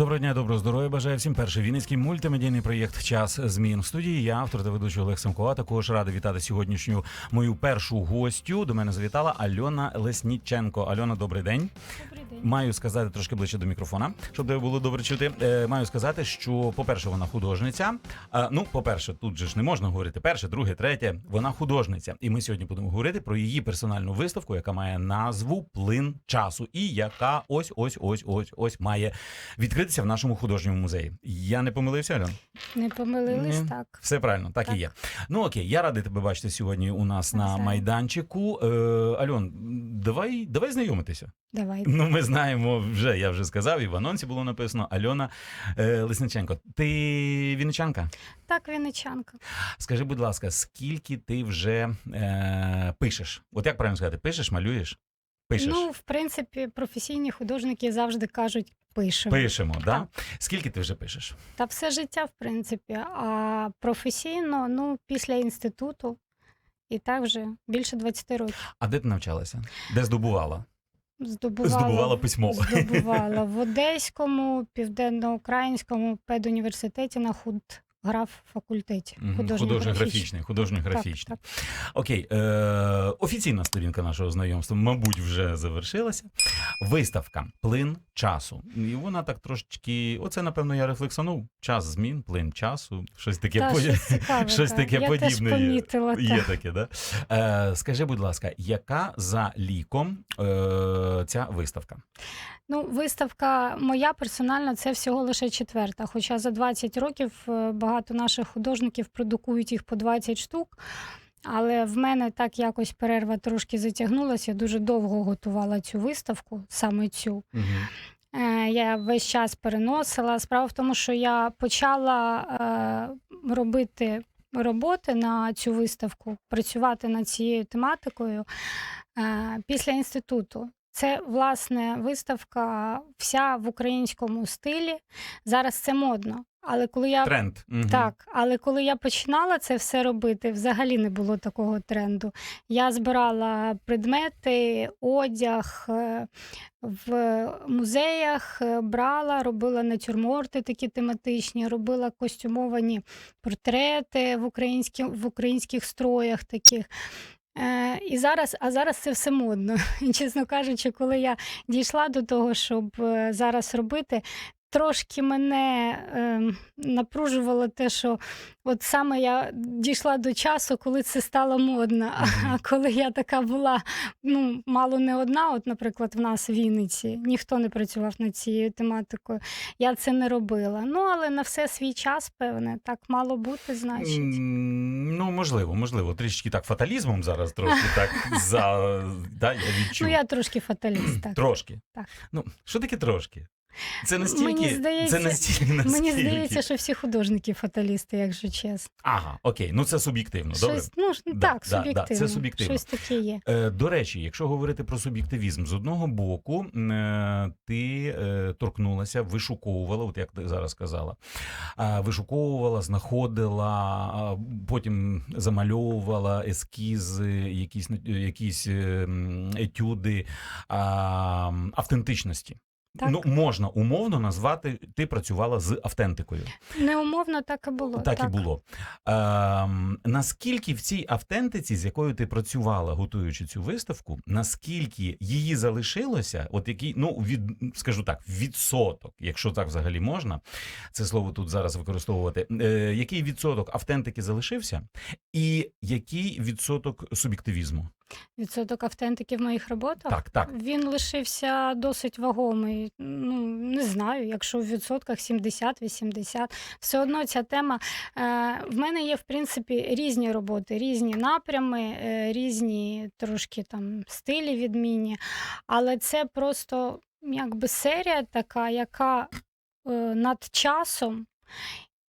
Доброго дня, доброго здоров'я. Бажаю всім перший вінницький мультимедійний проєкт Час змін в студії. Я автор та ведучий Олег Семко. А також радий вітати сьогоднішню мою першу гостю. До мене завітала Альона Лесніченко. Альона, добрий день. Добрий день. Маю сказати трошки ближче до мікрофона, щоб тебе було добре чути. Е, маю сказати, що, по-перше, вона художниця. А, ну, по-перше, тут же ж не можна говорити перше, друге, третє. Вона художниця. І ми сьогодні будемо говорити про її персональну виставку, яка має назву Плин часу, і яка ось ось ось ось ось має відкритися в нашому художньому музеї. Я не помилився, Альон? Не помилились Ні. так. Все правильно, так, і є. Ну окей, я радий тебе бачити сьогодні у нас на Навзаєм. майданчику. Е, Альон, давай, давай знайомитися. Давайте. Ну, ми знаємо вже, я вже сказав, і в анонсі було написано Альона е, Лесниченко. Ти вінничанка? Так, вінничанка. Скажи, будь ласка, скільки ти вже е, пишеш? От як правильно сказати, пишеш, малюєш? Пишеш. Ну, в принципі, професійні художники завжди кажуть пишемо. Пишемо, да? Так. Скільки ти вже пишеш? Та все життя, в принципі. А професійно, ну, після інституту. І так вже більше 20 років А де ти навчалася? Де здобувала? здобувала, Здобувала письмо. здобувала в Одеському, південноукраїнському педуніверситеті на худграф факультеті. Мгм, художньо-графічному. Художньо-графічний, художньо-графічний. Окей, е, офіційна сторінка нашого знайомства, мабуть, вже завершилася. Виставка Плин часу. І вона так трошечки. Оце, напевно, я рефлексанув. Час змін, плин часу. Щось таке Та, щось цікаве, щось так. таке Я теж подібне є. помітила. Є так. таке, да? Е, скажи, будь ласка, яка за ліком е, ця виставка? Ну, виставка моя персональна це всього лише четверта. Хоча за 20 років е, багато наших художників продукують їх по 20 штук. Але в мене так якось перерва трошки затягнулася. Я дуже довго готувала цю виставку, саме цю. Е, Я весь час переносила. Справа в тому, що я почала е, робити роботи на цю виставку, працювати над цією тематикою е, після інституту. Це власне виставка вся в українському стилі. Зараз це модно. Але коли я Тренд. Так, але коли я починала це все робити, взагалі не було такого тренду. Я збирала предмети, одяг е, в музеях, е, брала, робила натюрморти такі тематичні, робила костюмовані портрети в, українські, в українських строях таких. Е, і зараз, а зараз це все модно. І, чесно кажучи, коли я дійшла до того, щоб е, зараз робити, трошки мене е, напружувало те, що от саме я дійшла до часу, коли це стало модно. А коли я така була, ну, мало не одна, от, наприклад, в нас в Вінниці, ніхто не працював над цією тематикою, я це не робила. Ну, але на все свій час, певне, так мало бути, значить. Ну, можливо, можливо. Трішки так фаталізмом зараз трошки так за да, я відчув. Ну, я трошки фаталіст, так. Трошки. Так. Ну, що таке трошки? Це настільки. Мені здається- це настільки, настільки. Мені здається, що всі художники фаталісти, якщо чесно. Ага, окей, ну це суб'єктивно, добре. Ну, Да, так, да, да, це суб'єктивно. Щось таке є. Е, До речі, якщо говорити про суб'єктивізм, з одного боку е, ти е, торкнулася, вишуковувала, от як ти зараз сказала, а, вишуковувала, знаходила, а, потім замальовувала ескізи, якісь, е, якісь е, етюди а, автентичності. Так. Ну, можна умовно назвати, ти працювала з автентикою. Неумовно так і було. Так, і було. Ем, наскільки в цій автентиці, з якою ти працювала, готуючи цю виставку, наскільки її залишилося, от який, ну від скажу так, відсоток, якщо так взагалі можна, це слово тут зараз використовувати. Е, який відсоток автентики залишився, і який відсоток суб'єктивізму? Відсоток автентики в моїх роботах. Так, так. Він лишився досить вагомий. Ну, не знаю, якщо в відсотках 70-80. Все одно ця тема. Е, в мене є, в принципі, різні роботи, різні напрями, е, різні трошки там стилі відмінні. Але це просто якби серія така, яка е, над часом.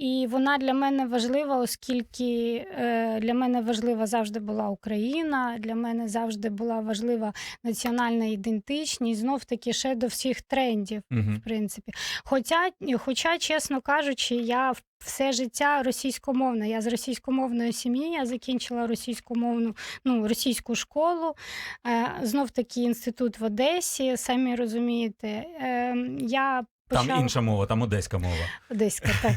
І вона для мене важлива, оскільки е, для мене важлива завжди була Україна, для мене завжди була важлива національна ідентичність, знов таки ще до всіх трендів Угу. в принципі. Хоча, хоча, чесно кажучи, я в- все життя російськомовна. Я з російськомовної сім'ї, я закінчила російськомовну, ну, російську школу, е, знов таки інститут в Одесі, самі розумієте. Е, я Там почала... інша мова, там одеська мова. Одеська, так.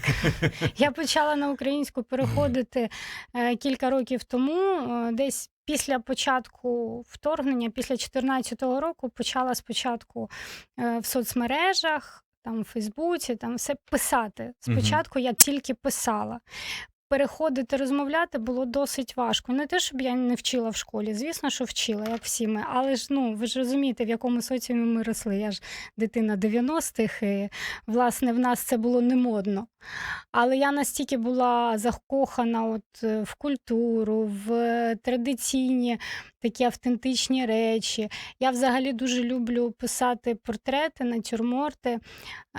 Я почала на українську переходити е, кілька років тому. Е, Десь після початку вторгнення, після 2014 року, почала спочатку е, в соцмережах, там в Фейсбуці, там все писати. Спочатку я тільки писала. Переходити, розмовляти було досить важко. Не те, щоб я не вчила в школі, звісно, що вчила, як всі ми. Але ж ну ви ж розумієте, в якому соціумі ми росли. Я ж дитина 90-х, і власне в нас це було не модно. Але я настільки була закохана от, е, в культуру, в е, традиційні такі автентичні речі. Я взагалі дуже люблю писати портрети, натюрморти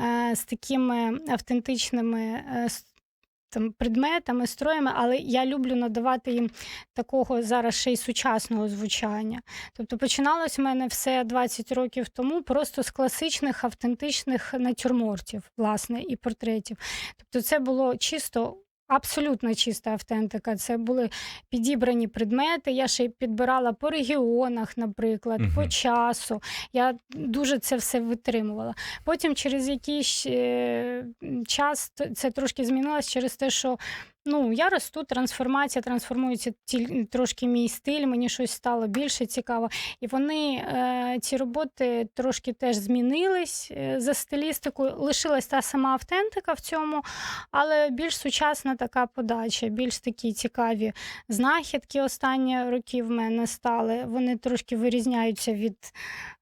е, з такими автентичними. Там, предметами, строями, але я люблю надавати їм такого зараз ще й сучасного звучання. Тобто починалось в мене все 20 років тому просто з класичних автентичних натюрмортів, власне, і портретів. Тобто, це було чисто. Абсолютно чиста автентика. Це були підібрані предмети. Я ще й підбирала по регіонах, наприклад, по часу. Я дуже це все витримувала. Потім через якийсь е, час це трошки змінилось через те, що ну, я росту, трансформація, трансформується трошки мій стиль, мені щось стало більше цікаво. І вони, е, ці роботи трошки теж змінились е, за стилістикою. Лишилась та сама автентика в цьому, але більш сучасна така подача, більш такі цікаві знахідки останні роки в мене стали. Вони трошки вирізняються від.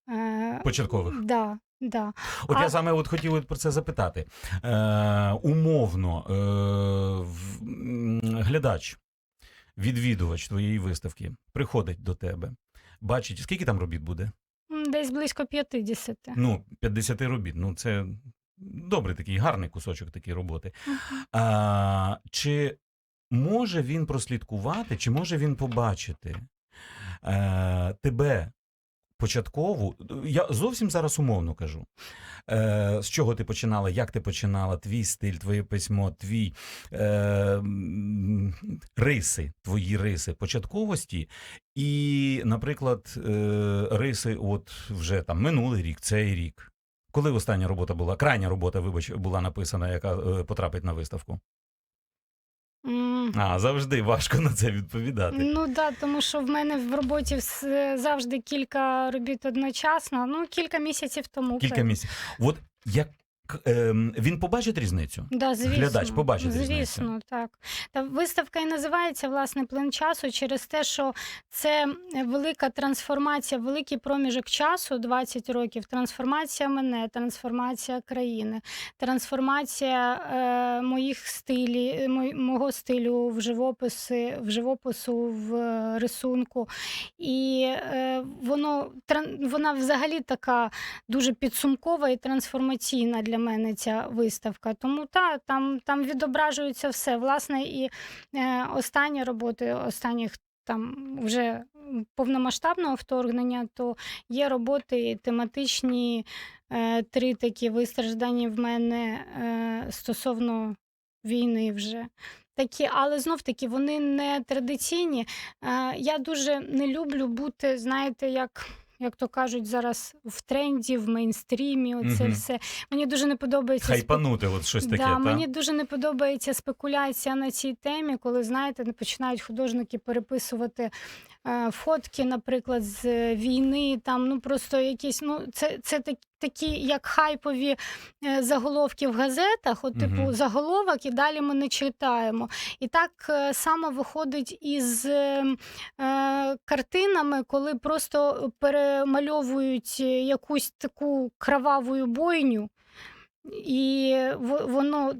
Е, Початкових. Да, да. От А- я саме от хотів про це запитати. Е, умовно, е, в- глядач, відвідувач твоєї виставки приходить до тебе, бачить, скільки там робіт буде? Десь близько 50. Ну, 50 робіт. Ну, це добрий такий, гарний кусочок такої роботи. А, чи може він прослідкувати, чи може він побачити е, тебе початкову? Я зовсім зараз умовно кажу. Е, з чого ти починала, як ти починала, твій стиль, твоє письмо, твій е, риси, твої риси початковості, і, наприклад, е, риси, от вже там минулий рік, цей рік. Коли остання робота була, крайня робота, вибач, була написана, яка е, потрапить на виставку? А, завжди важко на це відповідати. Ну да, тому що в мене в роботі завжди кілька робіт одночасно. Ну, кілька місяців тому. Кілька місяців. От як ем, він побачить різницю? Да, звісно. Глядач побачить Звісно, різницю. так. Та виставка і називається власне плин часу через те, що це велика трансформація, великий проміжок часу, 20 років. Трансформація мене, трансформація країни, трансформація е, моїх стилі, е, мого стилю в живописи, в живопису, в е, рисунку. І е, воно тран- вона взагалі така дуже підсумкова і трансформаційна для мене ця виставка. Тому та, там, там відображується все. Власне, і е, останні роботи, останніх там вже повномасштабного вторгнення, то є роботи тематичні, е, три такі вистраждані в мене е, стосовно війни вже. Такі, але знов таки вони не традиційні. Е, я дуже не люблю бути, знаєте, як. Як то кажуть зараз в тренді, в мейнстрімі, оце Мгм. все. Мені дуже не подобається спе- Хайпанути, от щось таке, да, та? мені дуже не подобається спекуляція на цій темі, коли знаєте, не починають художники переписувати е, фотки, наприклад, з е, війни. Там ну просто якісь, ну це, це так, такі, як хайпові е, заголовки в газетах, от типу Мгм. заголовок, і далі ми не читаємо. І так е, само виходить із е, е, картинами, коли просто перемальовують якусь таку кроваву бойню і воно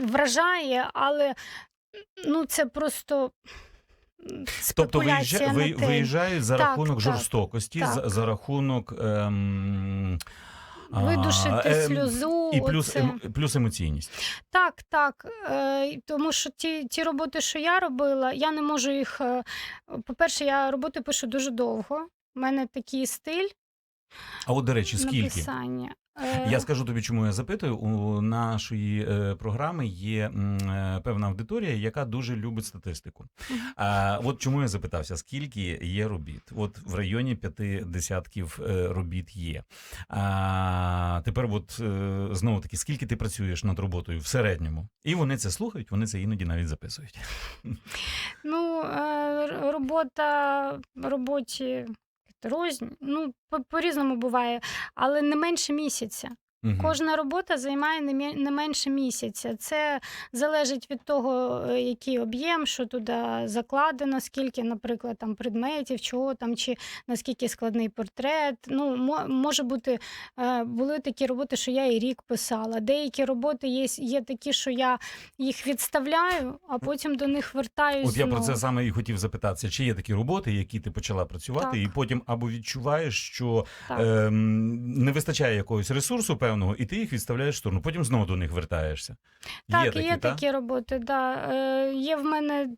вражає, але ну це просто Тобто виїжджають за Так, рахунок так, жорстокості, За, так. за рахунок ем, видушити ем, сльозу. І плюс, оце. ем, плюс емоційність. Так, так. Е, тому що ті, ті роботи, що я робила, я не можу їх. е, По-перше, я роботи пишу дуже довго. У мене такий стиль А от, до речі, скільки? написання. Е, Я скажу тобі, чому я запитую. У нашої е, програми є е, певна аудиторія, яка дуже любить статистику. А от чому я запитався, скільки є робіт? От в районі п'яти десятків робіт є. А тепер, от знову таки, скільки ти працюєш над роботою в середньому? І вони це слухають, вони це іноді навіть записують. Ну, робота роботі рознь. Ну, по- по-різному буває, але не менше місяця. Мгм. Кожна робота займає не менше місяця. Це залежить від того, е, який об'єм, що туди закладено, скільки, наприклад, там предметів, чого там, чи наскільки складний портрет. Ну, мо- може бути, е, були такі роботи, що я і рік писала. Деякі роботи є, є такі, що я їх відставляю, а потім до них вертаюсь. От я про це саме і хотів запитатися, чи є такі роботи, які ти почала працювати, Так. і потім або відчуваєш, що ем, не вистачає якогось ресурсу певного, і ти їх відставляєш в сторону, потім знову до них вертаєшся. Так, є такі, є та? такі роботи, да. Е, є в мене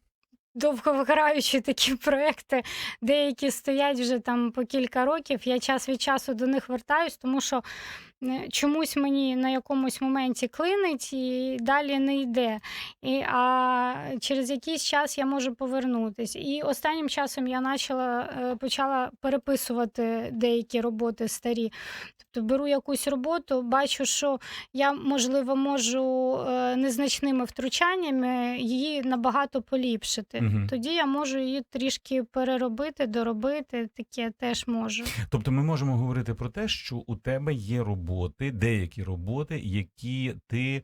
довгограючі такі проекти, деякі стоять вже там по кілька років. Я час від часу до них вертаюсь, тому що чомусь мені на якомусь моменті клинить і далі не йде. І, а через якийсь час я можу повернутись. І останнім часом я почала, е, почала переписувати деякі роботи старі. Тобто беру якусь роботу, бачу, що я, можливо, можу е, незначними втручаннями її набагато поліпшити. Мгм. Тоді я можу її трішки переробити, доробити. Таке теж можу. Тобто ми можемо говорити про те, що у тебе є роботи, деякі роботи, які ти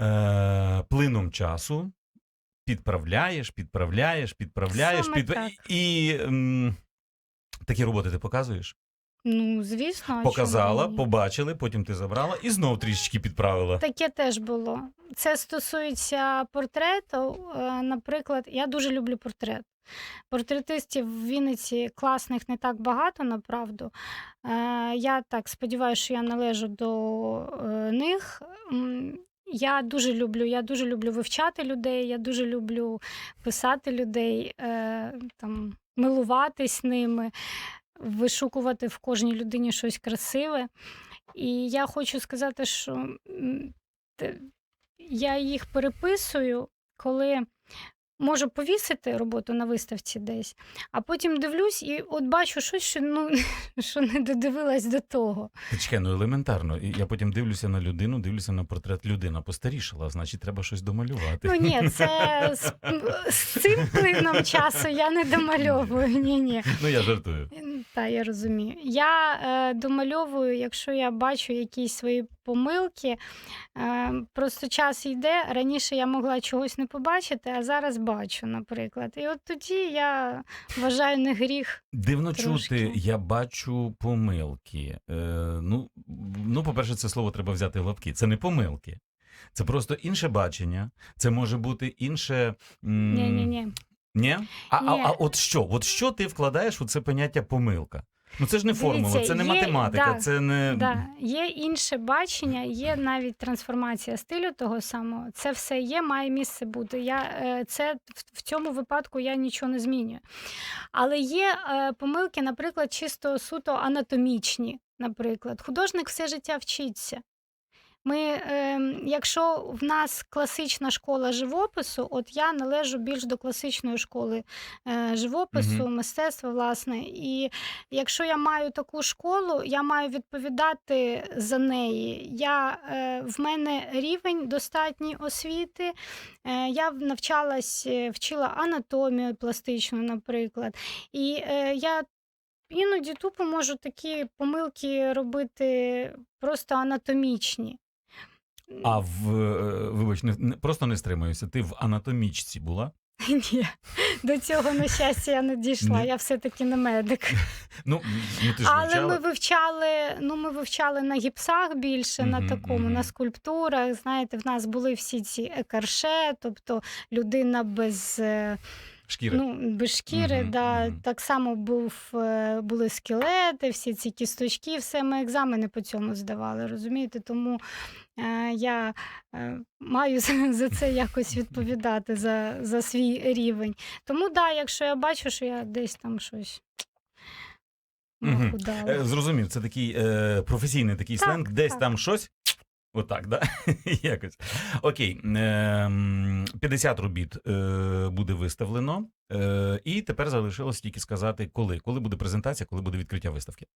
е, плином часу підправляєш, підправляєш, підправляєш, Саме підпра- так. і ем, такі роботи ти показуєш? Ну, звісно, а Показала, чому ні? побачили, потім ти забрала і знов трішечки підправила. Таке теж було. Це стосується портрету. Е, Наприклад, я дуже люблю портрет. Портретистів в Вінниці класних не так багато, направду. Е, Я так сподіваюся, що я належу до е, них. Я дуже люблю, я дуже люблю вивчати людей, я дуже люблю писати людей, е, там, милуватись ними, вишукувати в кожній людині щось красиве. І я хочу сказати, що я їх переписую, коли можу повісити роботу на виставці десь, а потім дивлюсь і от бачу щось, що, ну, що не додивилась до того. Чекай, ну елементарно. Я потім дивлюся на людину, дивлюся на портрет людина постарішала, значить, треба щось домалювати. Ну ні, це з, з цим плином часу я не домальовую. Ні, ні. Ну я жартую. Так, я розумію. Я е, домальовую, якщо я бачу якісь свої помилки. Е, просто час йде. Раніше я могла чогось не побачити, а зараз бачу, наприклад. І от тоді я вважаю не гріх. Дивно Трошки. чути, я бачу помилки. Е, ну, ну, по-перше, це слово треба взяти в лапки. Це не помилки. Це просто інше бачення. Це може бути інше. Ні, ні, ні. Ні? А, а, а от що? От що ти вкладаєш у це поняття помилка? Ну це ж не формула, Дивіться, це не є- математика, да, це не. Да, є інше бачення, є навіть трансформація стилю того самого. Це все є, має місце бути. Я, е, це, в, в цьому випадку я нічого не змінюю. Але є е, помилки, наприклад, чисто суто анатомічні. Наприклад, художник все життя вчиться. Ми, е, якщо в нас класична школа живопису, от я належу більш до класичної школи е, живопису, Мгм. мистецтва, власне. І якщо я маю таку школу, я маю відповідати за неї. Я, е, в мене рівень достатній освіти. Е, я навчалась, е, вчила анатомію пластичну, наприклад. І е, я іноді тупо можу такі помилки робити просто анатомічні. А в е, вибач, не, просто не стримуюся. Ти в анатомічці була? Ні, до цього, на щастя, я не дійшла. Ні. Я все-таки не медик. Ну, ну ти ж Але вивчала. ми вивчали, ну ми вивчали на гіпсах більше, на Мгм, такому, мгм. на скульптурах. Знаєте, в нас були всі ці екарше, тобто людина без. Шкіри. Ну, без шкіри, Мгм, да. мгм. Так само був, е, були скелети, всі ці кісточки, все ми екзамени по цьому здавали, розумієте? Тому е, я е, маю за, це якось відповідати за, за свій рівень. Тому да, якщо я бачу, що я десь там щось. Е, Зрозумів, це такий е, професійний такий Так, сленг, десь так. там щось. Отак, да? Якось. Окей. ем, 50 робіт е, буде виставлено. Е, і тепер залишилось тільки сказати, коли. Коли буде презентація, коли буде відкриття виставки.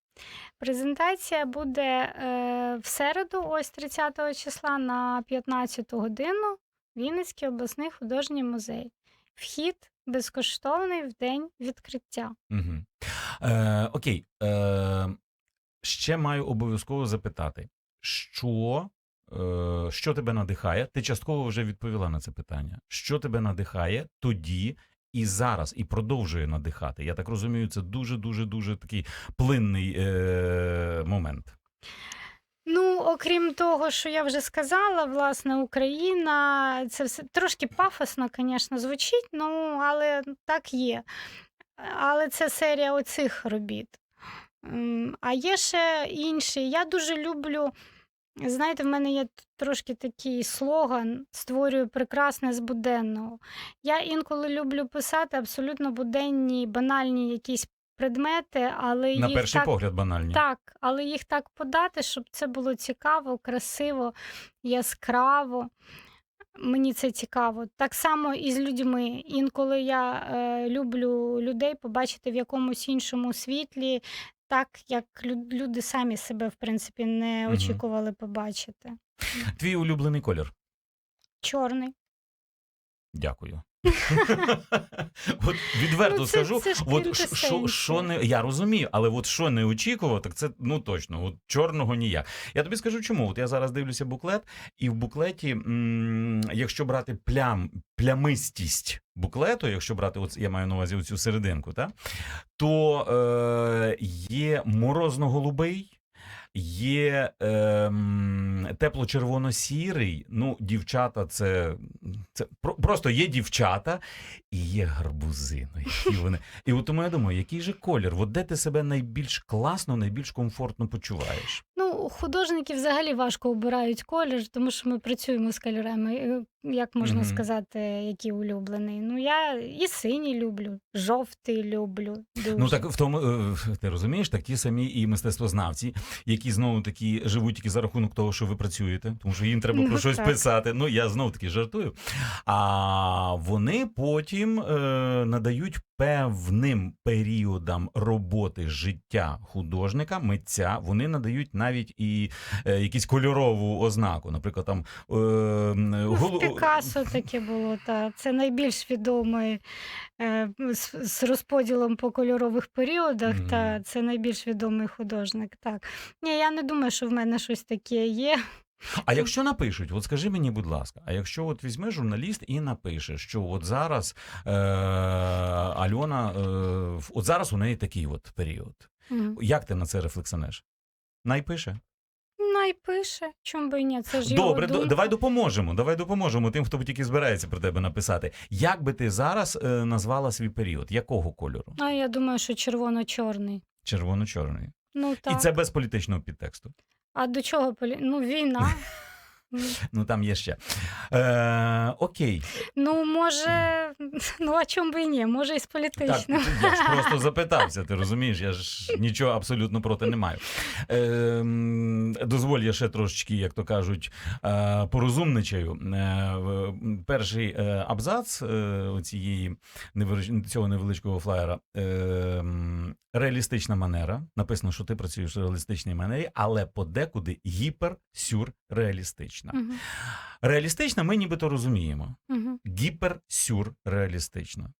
Презентація буде е, в середу, ось 30 числа на 15 годину. Вінницький обласний художній музей. Вхід безкоштовний в день відкриття. Угу. Е, окей. Е, ще маю обов'язково запитати, що, що тебе надихає? Ти частково вже відповіла на це питання. Що тебе надихає тоді і зараз, і продовжує надихати? Я так розумію, це дуже, дуже, дуже такий плинний е, момент. Ну, окрім того, що я вже сказала, власне, Україна, це все трошки пафосно, звісно, звучить, ну, але так є. Але це серія оцих робіт. А є ще інші. Я дуже люблю. Знаєте, в мене є трошки такий слоган створюю прекрасне з буденного. Я інколи люблю писати абсолютно буденні, банальні якісь предмети, але На їх перший так погляд банальні. так, але їх так подати, щоб це було цікаво, красиво, яскраво. Мені це цікаво. Так само і з людьми. Інколи я е, люблю людей побачити в якомусь іншому світлі, так як люди самі себе, в принципі, не очікували побачити. Твій улюблений колір. Чорний. Дякую. От відверто Ну, це- скажу, це от що, що не я розумію, але от що не очікував, так це ну точно, от чорного ніяк. Я тобі скажу, чому. От я зараз дивлюся буклет, і в буклеті, м, якщо брати плям, плямистість буклету, якщо брати, от я маю на увазі оцю серединку, та, то е, є морозно-голубий. Є ем, тепло-червоно-сірий. Ну, дівчата, це, це про- просто є дівчата і є гарбузи. Ну, які вони. І от тому я думаю, який же колір? От де ти себе найбільш класно, найбільш комфортно почуваєш? Ну, художники взагалі важко обирають колір, тому що ми працюємо з кольорами. Е, Як можна Мгм. сказати, який улюблений? Ну, я і синій люблю, жовтий люблю. Дуже. Ну так в тому е, ти розумієш, так ті самі і мистецтвознавці, які знову таки живуть тільки за рахунок того, що ви працюєте, тому що їм треба про Ну, щось так. писати. Ну я знову таки жартую. А вони потім е, надають певним періодам роботи життя художника, митця. Вони надають навіть і е, якусь кольорову ознаку. Наприклад, там е, Ну, голу- в Пікассо таке було, та це найбільш відомий е, з, з розподілом по кольорових періодах, Мгм. та це найбільш відомий художник. Так. Ні, я не думаю, що в мене щось таке є. А якщо напишуть, от скажи мені, будь ласка, а якщо от візьме журналіст і напише, що от зараз е, Альона, е, от зараз у неї такий от період. Мгм. Як ти на це рефлексонеш? Найпише. Найпише, чому би і ні, це ж його Добре, до- думка. давай допоможемо. Давай допоможемо тим, хто тільки збирається про тебе написати. Як би ти зараз е, назвала свій період? Якого кольору? А я думаю, що червоно-чорний. Червоно-чорний. Ну так. І це без політичного підтексту. А до чого полі... Ну, війна. Ну там є ще. Е, окей. Ну, може, ну а чому би і ні? Може, і з Так, я ж просто запитався, ти розумієш, я ж нічого абсолютно проти не маю. Ем, дозволь, я ще трошечки, як то кажуть, е, порозумничаю. Е, перший е, абзац цієї цього невеличкого флаєра. Реалістична манера. Написано, що ти працюєш в реалістичній манері, але подекуди гіперсюрреалістична. Мгм, Реалістична ми нібито розуміємо. мгм. Гіперсюрреалістична.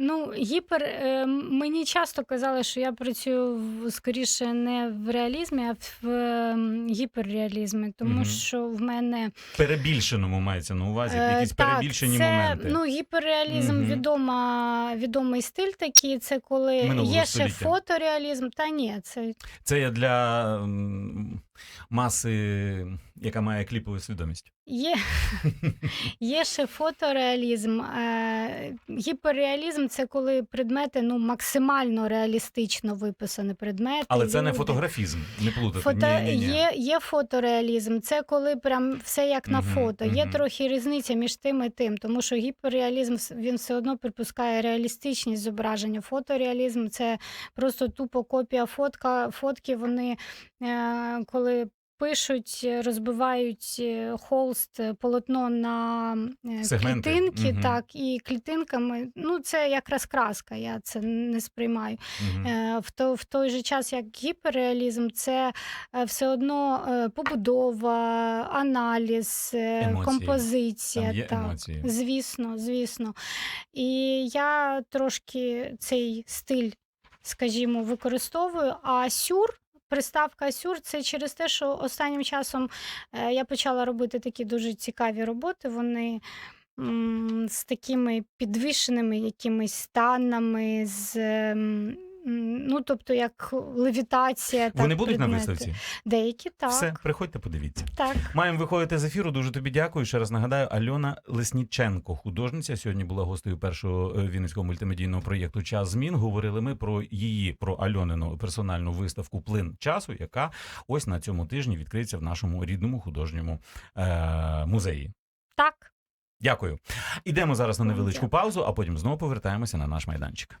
Ну, гіпер е, мені часто казали, що я працюю в, скоріше не в реалізмі, а в е, гіперреалізмі, тому Мгм. що в мене перебільшеному мається на увазі, Е, якісь так, перебільшені це, моменти. Ну, гіперреалізм Мгм. відома, відомий стиль такий. Це коли Минулого є століття. ще фотореалізм. Та ні, це Це я для м, маси, яка має кліпову свідомість. Є, є ще фотореалізм. Е, гіперреалізм це коли предмети ну, максимально реалістично виписані предмети. Але це не фотографізм, не плутати. Фото... Ні, ні, ні. Є, є фотореалізм, це коли прям все як на Мгм, фото. Є трохи різниця між тим і тим, тому що гіперреалізм він все одно припускає реалістичність зображення. Фотореалізм це просто тупо копія фотка. Фотки вони е, коли. Пишуть, е, розбивають е, холст, е, полотно на Сегменти, клітинки, мгм. так, і клітинками. Ну, це як розкраска, я це не сприймаю. Е, В, то, в той же час, як гіперреалізм, це все одно побудова, аналіз, Емоції. композиція. Там є так. емоції. Звісно, звісно. І я трошки цей стиль, скажімо, використовую. А сюр. Приставка сюр це через те, що останнім часом е, я почала робити такі дуже цікаві роботи. Вони з такими підвішеними якимись станами, з ну тобто як левітація. Вони так, будуть на виставці? Деякі так. Все, приходьте, подивіться. Так. Маємо виходити з ефіру. Дуже тобі дякую. Ще раз нагадаю, Альона Лесніченко, художниця. Сьогодні була гостею першого е, вінницького мультимедійного проєкту Час змін. Говорили ми про її, про Альонину персональну виставку Плин часу, яка ось на цьому тижні відкриється в нашому рідному художньому е- музеї. Так. Дякую. Ідемо зараз на невеличку паузу, а потім знову повертаємося на наш майданчик.